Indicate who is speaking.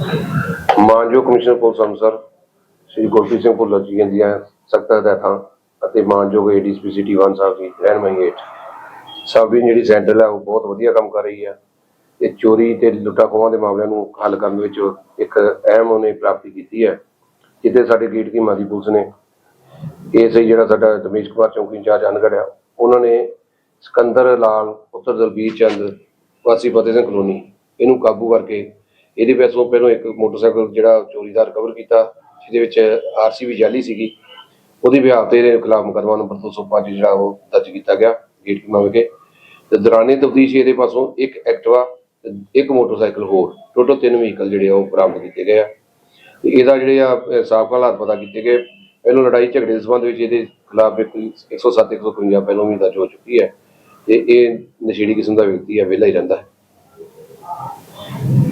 Speaker 1: ਮਾਨਯੋਗ commissioner police Amritsar Shri Gurpreet Singh Bhullar ji ਦੀਆਂ ਸਖਤ ਹਦਾਇਤਾਂ ਅਤੇ ਮਾਨਯੋਗ ਏਡੀਸਪੀ ਸਿਟੀ 1 ਸਾਹਿਬ ਦੀ ਰਹਿਨਮਾਈ ਹੇਠ। ਸਬ ਦੀ ਜਿਹੜੀ ਸੈਂਟਰ ਹੈ, ਉਹ ਬਹੁਤ ਵਧੀਆ ਕੰਮ ਕਰ ਰਹੀ ਹੈ। ਤੇ ਚੋਰੀ ਤੇ ਲੁੱਟਾਂ ਖੋਹਾਂ ਦੇ ਮਾਮਲਿਆਂ ਨੂੰ ਹੱਲ ਕਰਨ ਵਿੱਚ ਇੱਕ ਅਹਿਮ ਉਹਨੇ ਪ੍ਰਾਪਤੀ ਕੀਤੀ ਹੈ, ਜਿੱਥੇ ਸਾਡੇ ਗੇਟ ਦੀ ਮਾਦੀ ਪੁਲਿਸ ਨੇ ਇਹ ਜਿਹੜਾ ਸਾਡਾ ਰਮੇਸ਼ ਕੁਮਾਰ ਚੌਂਕੀ ਇੰਚਾਰਜ ਅਨਗੜ ਆ ਉਹਨਾਂ ਨੇ ਸਿਕੰਦਰ ਲਾਲ, ਪੁੱਤਰ ਦਲਬੀਰ ਚੰਦ, ਵਾਸੀ ਫਤਿਹ ਸਿੰਘ ਕਲੋਨੀ, ਇਹਨੂੰ ਕਾਬੂ ਕਰਕੇ ਇਹਦੇ ਵਿੱਚੋਂ ਪਹਿਲਾਂ ਇੱਕ ਮੋਟਰਸਾਈਕਲ ਜਿਹੜਾ ਚੋਰੀ ਦਾ ਰਿਕਵਰ ਕੀਤਾ, ਜਿਹਦੇ ਵਿੱਚ ਆਰਸੀ ਵੀ ਜਾਲੀ ਸੀਗੀ। ਉਹਦੀ ਵਿਆਹ ਤੇ ਇਹਦੇ ਖਿਲਾਫ ਮੁਕੱਦਮਾ ਨੰਬਰ 205 ਜਿਹੜਾ ਉਹ ਦਰਜ ਕੀਤਾ ਗਿਆ, ਗੇਟ ਕੀ ਮਾਮਲੇ ਤੇ ਦੌਰਾਨੇ ਤਫਤੀਸ਼ ਇਹਦੇ ਪਾਸੋਂ ਇੱਕ ਐਕਟਿਵਾ ਇੱਕ ਮੋਟਰਸਾਈਕਲ ਹੋਰ, ਟੋਟਲ ਤਿੰਨ ਵਹੀਕਲ ਜਿਹੜੇ ਆ ਉਹ ਬਰਾਮਦ ਕੀਤੇ ਗਏ ਆ। ਤੇ ਇਹਦਾ ਜਿਹੜੇ ਆ ਸਾਬਕਾ ਹਾਲਾਤ ਪਤਾ ਕੀਤੇ ਗਏ। ਪਹਿਲੋਂ ਲੜਾਈ ਝਗੜੇ ਦੇ ਸੰਬੰਧ ਵਿੱਚ ਇਹਦੇ ਖਿਲਾਫ ਇੱਕ 107 151 ਪਹਿਲੋਂ ਵੀ ਦਰਜ ਹੋ ਚੁੱਕੀ ਹੈ। ਤੇ ਇਹ ਨਸ਼ੇੜੀ ਕਿਸਮ ਦਾ ਵਿਅਕਤੀ ਹੈ ਵਿਹਲਾ ਹੀ ਰਹਿੰਦਾ ਹੈ।